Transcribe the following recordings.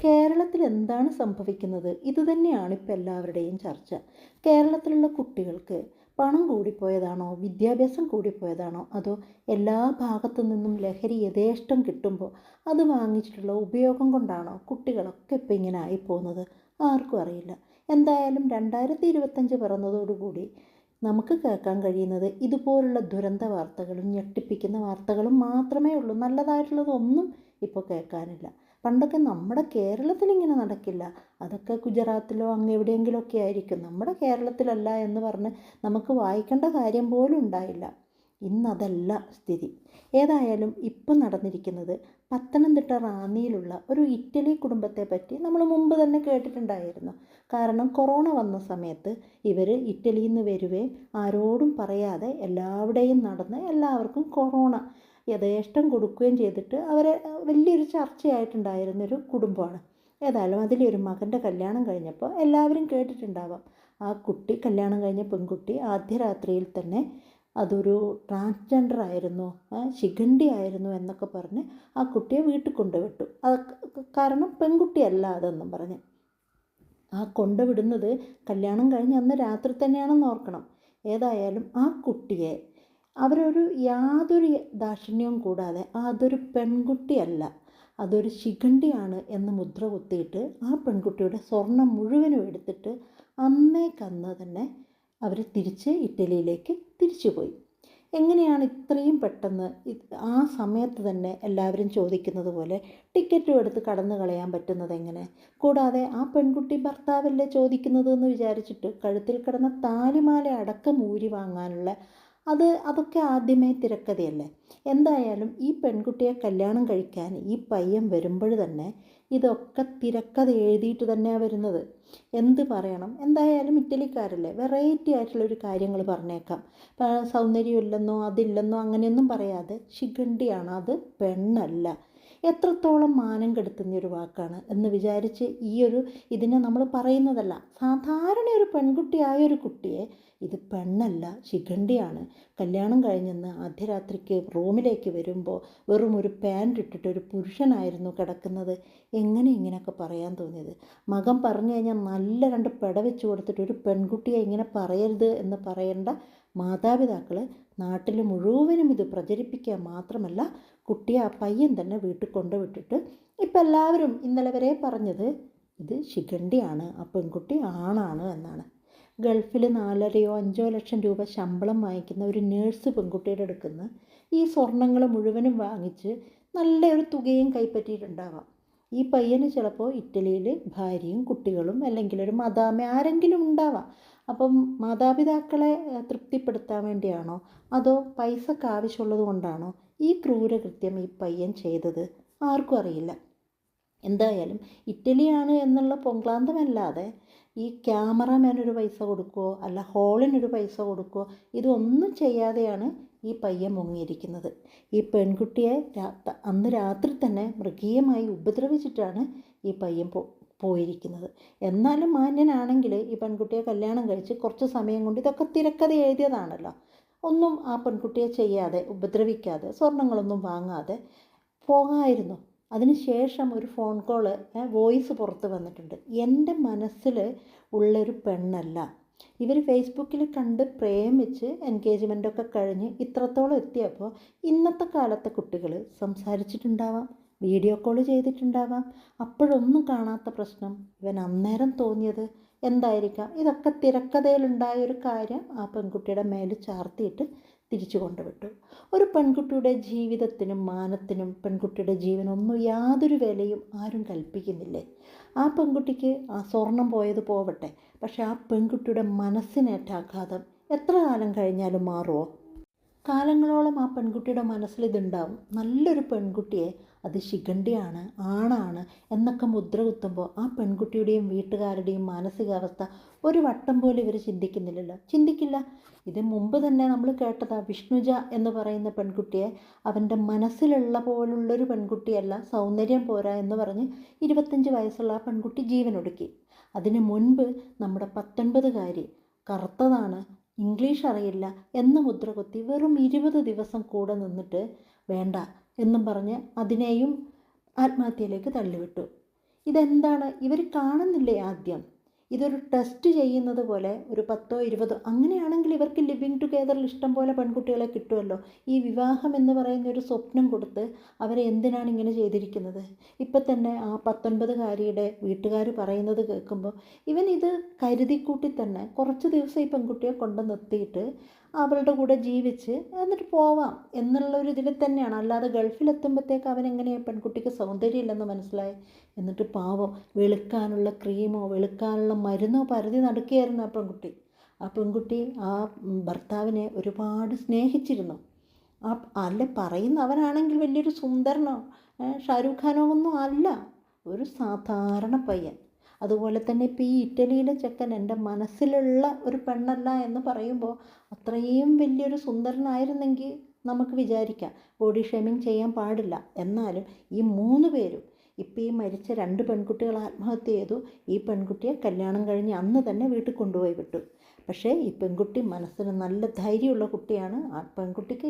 കേരളത്തിൽ എന്താണ് സംഭവിക്കുന്നത്? ഇതുതന്നെയാണ് ഇപ്പോൾ എല്ലാവരുടെയും ചർച്ച. കേരളത്തിലുള്ള കുട്ടികൾക്ക് പണം കൂടിപ്പോയതാണോ? വിദ്യാഭ്യാസം കൂടിപ്പോയതാണോ? അതോ എല്ലാ ഭാഗത്തു നിന്നും ലഹരി യഥേഷ്ടം കിട്ടുമ്പോൾ അത് വാങ്ങിച്ചിട്ടുള്ള ഉപയോഗം കൊണ്ടാണോ കുട്ടികളൊക്കെ ഇപ്പം ഇങ്ങനെ ആയിപ്പോകുന്നത്? ആർക്കും അറിയില്ല. എന്തായാലും രണ്ടായിരത്തി ഇരുപത്തഞ്ച് പിറന്നതോടുകൂടി നമുക്ക് കേൾക്കാൻ കഴിയുന്നത് ഇതുപോലുള്ള ദുരന്ത വാർത്തകളും ഞെട്ടിപ്പിക്കുന്ന വാർത്തകളും മാത്രമേ ഉള്ളൂ. നല്ലതായിട്ടുള്ളതൊന്നും ഇപ്പോൾ കേൾക്കാനില്ല. പണ്ടൊക്കെ നമ്മുടെ കേരളത്തിൽ ഇങ്ങനെ നടക്കില്ല. അതൊക്കെ ഗുജറാത്തിലോ അങ്ങ് എവിടെയെങ്കിലുമൊക്കെ ആയിരിക്കും. നമ്മുടെ കേരളത്തിലല്ല എന്ന് പറഞ്ഞ് നമുക്ക് വായിക്കേണ്ട കാര്യം പോലും ഉണ്ടായില്ല. ഇന്നതല്ല സ്ഥിതി. ഏതായാലും ഇപ്പം നടന്നിരിക്കുന്നത് പത്തനംതിട്ട റാന്നിയിലുള്ള ഒരു ഇറ്റലി കുടുംബത്തെ പറ്റി നമ്മൾ മുമ്പ് തന്നെ കേട്ടിട്ടുണ്ടായിരുന്നു. കാരണം കൊറോണ വന്ന സമയത്ത് ഇവർ ഇറ്റലിയിൽ നിന്ന് വരുവേ ആരോടും പറയാതെ എല്ലാവിടെയും നടന്ന് എല്ലാവർക്കും കൊറോണ യഥേഷ്ടം കൊടുക്കുകയും ചെയ്തിട്ട് അവരെ വലിയൊരു ചർച്ചയായിട്ടുണ്ടായിരുന്നൊരു കുടുംബമാണ്. ഏതായാലും ഒരു മകന്റെ കല്യാണം കഴിഞ്ഞപ്പോൾ എല്ലാവരും കേട്ടിട്ടുണ്ടാവാം. ആ കുട്ടി കല്യാണം കഴിഞ്ഞ പെൺകുട്ടി ആദ്യ രാത്രിയിൽ തന്നെ അതൊരു ട്രാൻസ്ജെൻഡർ ആയിരുന്നു ശിഖണ്ഡി ആയിരുന്നു എന്നൊക്കെ പറഞ്ഞ് ആ കുട്ടിയെ വീട്ടിൽ കൊണ്ടുവിട്ടു. അത് കാരണം പെൺകുട്ടിയല്ല അതെന്നും പറഞ്ഞ്. ആ കൊണ്ടുവിടുന്നത് കല്യാണം കഴിഞ്ഞ് അന്ന് രാത്രി തന്നെയാണെന്ന് ഓർക്കണം. ഏതായാലും ആ കുട്ടിയെ അവരൊരു യാതൊരു ദാക്ഷിണ്യവും കൂടാതെ അതൊരു പെൺകുട്ടിയല്ല അതൊരു ശിഖണ്ഡിയാണ് എന്ന് മുദ്ര കുത്തിയിട്ട് ആ പെൺകുട്ടിയുടെ സ്വർണം മുഴുവനും എടുത്തിട്ട് അന്നേക്കന്ന് തന്നെ അവർ തിരിച്ച് ഇറ്റലിയിലേക്ക് തിരിച്ചു പോയി എങ്ങനെയാണ് ഇത്രയും പെട്ടെന്ന് ആ സമയത്ത് തന്നെ എല്ലാവരും ചോദിക്കുന്നത് പോലെ ടിക്കറ്റും എടുത്ത് കടന്നു കളയാൻ പറ്റുന്നത് എങ്ങനെ? കൂടാതെ ആ പെൺകുട്ടി ഭർത്താവല്ലേ ചോദിക്കുന്നത് എന്ന് വിചാരിച്ചിട്ട് കഴുത്തിൽ കിടന്ന താലിമാല അടക്കം ഊരി വാങ്ങാനുള്ള അത് അതൊക്കെ ആദ്യമേ തിരക്കഥയല്ലേ? എന്തായാലും ഈ പെൺകുട്ടിയെ കല്യാണം കഴിക്കാൻ ഈ പയ്യൻ വരുമ്പോൾ തന്നെ ഇതൊക്കെ തിരക്കഥ എഴുതിയിട്ട് തന്നെയാണ് വരുന്നത്. എന്ത് പറയണം? എന്തായാലും ഇറ്റലിക്കാരല്ലേ? വെറൈറ്റി ആയിട്ടുള്ളൊരു കാര്യങ്ങൾ പറഞ്ഞേക്കാം. സൗന്ദര്യമില്ലെന്നോ അതില്ലെന്നോ അങ്ങനെയൊന്നും പറയാതെ ശിഖണ്ഡിയാണ്. അത് പെണ്ണല്ല. എത്രത്തോളം മാനം കെടുത്തുന്ന ഒരു വാക്കാണ് എന്ന് വിചാരിച്ച് ഈ ഒരു ഇതിനെ നമ്മൾ പറയുന്നതല്ല. സാധാരണ ഒരു പെൺകുട്ടിയായ ഒരു കുട്ടിയെ ഇത് പെണ്ണല്ല ശിഖണ്ഡിയാണ്. കല്യാണം കഴിഞ്ഞെന്ന് അർദ്ധരാത്രിക്ക് റൂമിലേക്ക് വരുമ്പോൾ വെറും ഒരു പാന്റ് ഇട്ടിട്ട് ഒരു പുരുഷനായിരുന്നു കിടക്കുന്നത്. എങ്ങനെ ഇങ്ങനെയൊക്കെ പറയാൻ തോന്നിയത്? മകൻ പറഞ്ഞു കഴിഞ്ഞാൽ നല്ല രണ്ട് പെട വെച്ച് കൊടുത്തിട്ട് ഒരു പെൺകുട്ടിയെ ഇങ്ങനെ പറയരുത് എന്ന് പറയേണ്ട മാതാപിതാക്കൾ നാട്ടിൽ മുഴുവനും ഇത് പ്രചരിപ്പിക്കുക മാത്രമല്ല കുട്ടിയെ ആ പയ്യൻ തന്നെ വീട്ടിൽ കൊണ്ടുവിട്ടിട്ട് ഇപ്പം എല്ലാവരും ഇന്നലെ വരെ പറഞ്ഞത് ഇത് ശിഖണ്ഡിയാണ് ആ പെൺകുട്ടി ആണാണ് എന്നാണ്. ഗൾഫിൽ നാലരയോ അഞ്ചോ ലക്ഷം രൂപ ശമ്പളം വാങ്ങിക്കുന്ന ഒരു നേഴ്സ് പെൺകുട്ടിയുടെ എടുക്കുന്ന ഈ സ്വർണങ്ങൾ മുഴുവനും വാങ്ങിച്ച് നല്ലൊരു തുകയും കൈപ്പറ്റിയിട്ടുണ്ടാവാം. ഈ പയ്യന് ചിലപ്പോൾ ഇറ്റലിയിൽ ഭാര്യയും കുട്ടികളും അല്ലെങ്കിൽ ഒരു മദാമ ആരെങ്കിലും ഉണ്ടാവാം. അപ്പം മാതാപിതാക്കളെ തൃപ്തിപ്പെടുത്താൻ വേണ്ടിയാണോ? അതോ പൈസക്ക് ആവശ്യമുള്ളത് കൊണ്ടാണോ ഈ ക്രൂരകൃത്യം ഈ പയ്യൻ ചെയ്തത്? ആർക്കും അറിയില്ല. എന്തായാലും ഇറ്റലിയാണ് എന്നുള്ള പൊങ്ക്ലാന്തമല്ലാതെ ഈ ക്യാമറമാനൊരു പൈസ കൊടുക്കുമോ അല്ല ഹോളിനൊരു പൈസ കൊടുക്കുമോ ഇതൊന്നും ചെയ്യാതെയാണ് ഈ പയ്യൻ മുങ്ങിയിരിക്കുന്നത്. ഈ പെൺകുട്ടിയെ അന്ന് രാത്രി തന്നെ മൃഗീയമായി ഉപദ്രവിച്ചിട്ടാണ് ഈ പയ്യൻ പോയിരിക്കുന്നത്. എന്നാലും മാന്യനാണെങ്കിൽ ഈ പെൺകുട്ടിയെ കല്യാണം കഴിച്ച് കുറച്ച് സമയം കൊണ്ട് ഇതൊക്കെ തിരക്കഥ എഴുതിയതാണല്ലോ. ഒന്നും ആ പെൺകുട്ടിയെ ചെയ്യാതെ ഉപദ്രവിക്കാതെ സ്വർണങ്ങളൊന്നും വാങ്ങാതെ പോകാമായിരുന്നു അതിനുശേഷം ഒരു ഫോൺ കോൾ വോയിസ് പുറത്ത് വന്നിട്ടുണ്ട്. എന്റെ മനസ്സിൽ ഉള്ളൊരു പെണ്ണല്ല. ഇവർ ഫേസ്ബുക്കിൽ കണ്ട് പ്രേമിച്ച് എൻഗേജ്മെന്റൊക്കെ കഴിഞ്ഞ് ഇത്രത്തോളം എത്തിയപ്പോൾ ഇന്നത്തെ കാലത്തെ കുട്ടികൾ സംസാരിച്ചിട്ടുണ്ടാവാം. Video call ചെയ്തിട്ടുണ്ടാവാം. അപ്പോഴൊന്നും കാണാത്ത പ്രശ്നം. ഇവൻ അന്നേരം തോന്നിയത് എന്തായിരിക്കാം? ഇതൊക്കെ തിരക്കഥയിലുണ്ടായ ഒരു കാര്യം ആ പെൺകുട്ടിയുടെ മേൽ ചാർത്തിയിട്ട് തിരിച്ചു കൊണ്ടുവിട്ടു. ഒരു പെൺകുട്ടിയുടെ ജീവിതത്തിനും മാനത്തിനും പെൺകുട്ടിയുടെ ജീവനൊന്നും യാതൊരു വിലയും ആരും കൽപ്പിക്കുന്നില്ലേ? ആ പെൺകുട്ടിക്ക് ആ സ്വർണം പോയത് പോവട്ടെ. പക്ഷേ ആ പെൺകുട്ടിയുടെ മനസ്സിനേറ്റാഘാതം എത്ര കാലം കഴിഞ്ഞാലും മാറുമോ കാലങ്ങളോളം ആ പെൺകുട്ടിയുടെ മനസ്സിൽ ഇതുണ്ടാവും. നല്ലൊരു പെൺകുട്ടിയെ അത് ശിഖണ്ഡിയാണ് ആണാണ് എന്നൊക്കെ മുദ്ര കുത്തുമ്പോൾ ആ പെൺകുട്ടിയുടെയും വീട്ടുകാരുടെയും മാനസികാവസ്ഥ ഒരു വട്ടം പോലും ഇവർ ചിന്തിക്കുന്നില്ലല്ലോ. ചിന്തിക്കില്ല. ഇത് മുമ്പ് തന്നെ നമ്മൾ കേട്ടതാ വിഷ്ണുജ എന്ന് പറയുന്ന പെൺകുട്ടിയെ അവന്റെ മനസ്സിലുള്ള പോലുള്ളൊരു പെൺകുട്ടിയല്ല സൗന്ദര്യം പോരാ എന്ന് പറഞ്ഞ് ഇരുപത്തഞ്ച് വയസ്സുള്ള ആ പെൺകുട്ടി ജീവനൊടുക്കി. അതിന് മുൻപ് നമ്മുടെ പത്തൊൻപതുകാരി കറുത്തതാണ് ഇംഗ്ലീഷ് അറിയില്ല എന്ന് മുദ്ര കുത്തി വെറും ഇരുപത് ദിവസം കൂടെ നിന്നിട്ട് വേണ്ട എന്നും പറഞ്ഞ് അതിനെയും ആത്മഹത്യയിലേക്ക് തള്ളിവിട്ടു. ഇതെന്താണ്? ഇവർ കാണുന്നില്ലേ ആദ്യം? ഇതൊരു ടെസ്റ്റ് ചെയ്യുന്നത് പോലെ ഒരു പത്തോ ഇരുപതോ അങ്ങനെയാണെങ്കിൽ ഇവർക്ക് ലിവിങ് ടുഗെദറിൽ ഇഷ്ടം പോലെ പെൺകുട്ടികളെ കിട്ടുമല്ലോ. ഈ വിവാഹം എന്ന് പറയുന്ന ഒരു സ്വപ്നം കൊടുത്ത് അവരെ എന്തിനാണ് ഇങ്ങനെ ചെയ്തിരിക്കുന്നത്? ഇപ്പം തന്നെ ആ പത്തൊൻപതുകാരിയുടെ വീട്ടുകാർ പറയുന്നത് കേൾക്കുമ്പോൾ ഇവൻ ഇത് കരുതിക്കൂട്ടി തന്നെ കുറച്ച് ദിവസം ഈ പെൺകുട്ടിയെ കൊണ്ട് നിർത്തിയിട്ട് അവളുടെ കൂടെ ജീവിച്ച് എന്നിട്ട് പോവാം എന്നുള്ളൊരു ഇതിൽ തന്നെയാണ്. അല്ലാതെ ഗൾഫിലെത്തുമ്പോഴത്തേക്ക് അവൻ എങ്ങനെയാണ് പെൺകുട്ടിക്ക് സൗന്ദര്യമില്ലെന്ന് മനസ്സിലായി? എന്നിട്ട് പാവം വെളുക്കാനുള്ള ക്രീമോ വെളുക്കാനുള്ള മരുന്നോ പരതി നടക്കുകയായിരുന്നു ആ പെൺകുട്ടി. ആ പെൺകുട്ടി ആ ഭർത്താവിനെ ഒരുപാട് സ്നേഹിച്ചിരുന്നു. ആ അല്ല പറയുന്ന അവനാണെങ്കിൽ വലിയൊരു സുന്ദരനോ ഷാരൂഖ് ഖാനോ ഒന്നും അല്ല. ഒരു സാധാരണ പയ്യൻ. അതുപോലെ തന്നെ ഇപ്പോൾ ഈ ഇറ്റലിയിലെ ചെക്കൻ എന്റെ മനസ്സിലുള്ള ഒരു പെണ്ണല്ല എന്ന് പറയുമ്പോൾ അത്രയും വലിയൊരു സുന്ദരനായിരുന്നെങ്കിൽ നമുക്ക് വിചാരിക്കാം ബോഡി ഷേമിങ് ചെയ്യാൻ പാടില്ല. എന്നാലും ഈ മൂന്ന് പേരും ഇപ്പോൾ ഈ മരിച്ച രണ്ട് പെൺകുട്ടികൾ ആത്മഹത്യ ചെയ്തു ഈ പെൺകുട്ടിയെ കല്യാണം കഴിഞ്ഞ് അന്ന് തന്നെ വീട്ടിൽ കൊണ്ടുപോയി വിട്ടു. പക്ഷേ ഈ പെൺകുട്ടി മനസ്സിന് നല്ല ധൈര്യമുള്ള കുട്ടിയാണ്. ആ പെൺകുട്ടിക്ക്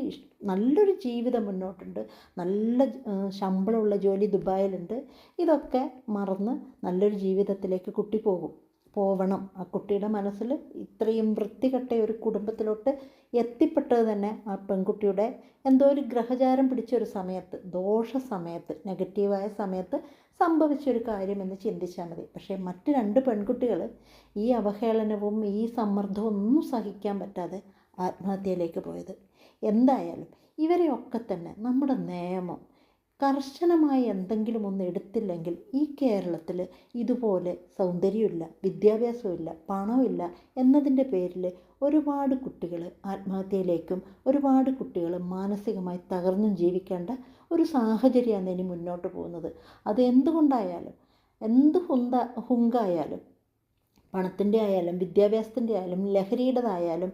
നല്ലൊരു ജീവിതം മുന്നോട്ടുണ്ട്. നല്ല ശമ്പളമുള്ള ജോലി ദുബായിലുണ്ട്. ഇതൊക്കെ മറന്ന് നല്ലൊരു ജീവിതത്തിലേക്ക് കുട്ടി പോകും പോവണം. ആ കുട്ടിയുടെ മനസ്സിൽ ഇത്രയും വൃത്തികെട്ട ഒരു കുടുംബത്തിലോട്ട് എത്തിപ്പെട്ടത് തന്നെ ആ പെൺകുട്ടിയുടെ എന്തോ ഒരു ഗ്രഹചാരം പിടിച്ച ഒരു സമയത്ത് ദോഷ സമയത്ത് നെഗറ്റീവായ സമയത്ത് സംഭവിച്ചൊരു കാര്യമെന്ന് ചിന്തിച്ചാൽ മതി. പക്ഷേ മറ്റ് രണ്ട് പെൺകുട്ടികൾ ഈ അവഹേളനവും ഈ സമ്മർദ്ദവും ഒന്നും സഹിക്കാൻ പറ്റാതെ ആത്മഹത്യയിലേക്ക് പോയത്. എന്തായാലും ഇവരെയൊക്കെ തന്നെ നമ്മുടെ നിയമം കർശനമായി എന്തെങ്കിലും ഒന്ന് എടുത്തില്ലെങ്കിൽ ഈ കേരളത്തിൽ ഇതുപോലെ സൗന്ദര്യമില്ല വിദ്യാഭ്യാസമില്ല പണമില്ല എന്നതിന്റെ പേരിൽ ഒരുപാട് കുട്ടികൾ ആത്മഹത്യയിലേക്കും ഒരുപാട് കുട്ടികൾ മാനസികമായി തകർന്നും ജീവിക്കേണ്ട ഒരു സാഹചര്യമാണ് ഇനി മുന്നോട്ട് പോകുന്നത്. അത് എന്തുകൊണ്ടായാലും എന്ത് ഹുന്ത ഹുങ്കായാലും പണത്തിന്റെ ആയാലും വിദ്യാഭ്യാസത്തിന്റെ ആയാലും ലഹരിയുടേതായാലും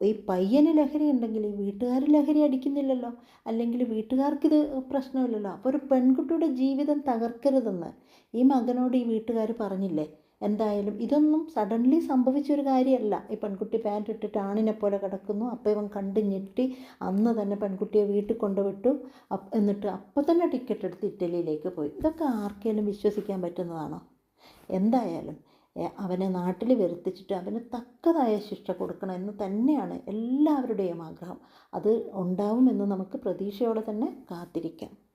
ഈ പയ്യന് ലഹരി ഉണ്ടെങ്കിൽ വീട്ടുകാർ ലഹരി അടിക്കുന്നില്ലല്ലോ? അല്ലെങ്കിൽ വീട്ടുകാർക്കിത് പ്രശ്നമില്ലല്ലോ? അപ്പോൾ ഒരു പെൺകുട്ടിയുടെ ജീവിതം തകർക്കരുതെന്ന് ഈ മകനോട് ഈ വീട്ടുകാർ പറഞ്ഞില്ലേ? എന്തായാലും ഇതൊന്നും സഡൻലി സംഭവിച്ചൊരു കാര്യമല്ല ഈ പെൺകുട്ടി പാന്റ് ഇട്ടിട്ട് ആണിനെ പോലെ കിടക്കുന്നു. അപ്പോൾ ഇവൻ കണ്ട് ഞെട്ടി അന്ന് തന്നെ പെൺകുട്ടിയെ വീട്ടിൽ കൊണ്ടുവിട്ടു. എന്നിട്ട് അപ്പോൾ തന്നെ ടിക്കറ്റ് എടുത്ത് ഇറ്റലിയിലേക്ക് പോയി. ഇതൊക്കെ ആർക്കെങ്കിലും വിശ്വസിക്കാൻ പറ്റുന്നതാണോ? എന്തായാലും അവനെ നാട്ടിൽ വരുത്തിച്ചിട്ട് അവന് തക്കതായ ശിക്ഷ കൊടുക്കണം എന്ന് തന്നെയാണ് എല്ലാവരുടെയും ആഗ്രഹം. അത് ഉണ്ടാവുമെന്ന് നമുക്ക് പ്രതീക്ഷയോടെ തന്നെ കാത്തിരിക്കാം.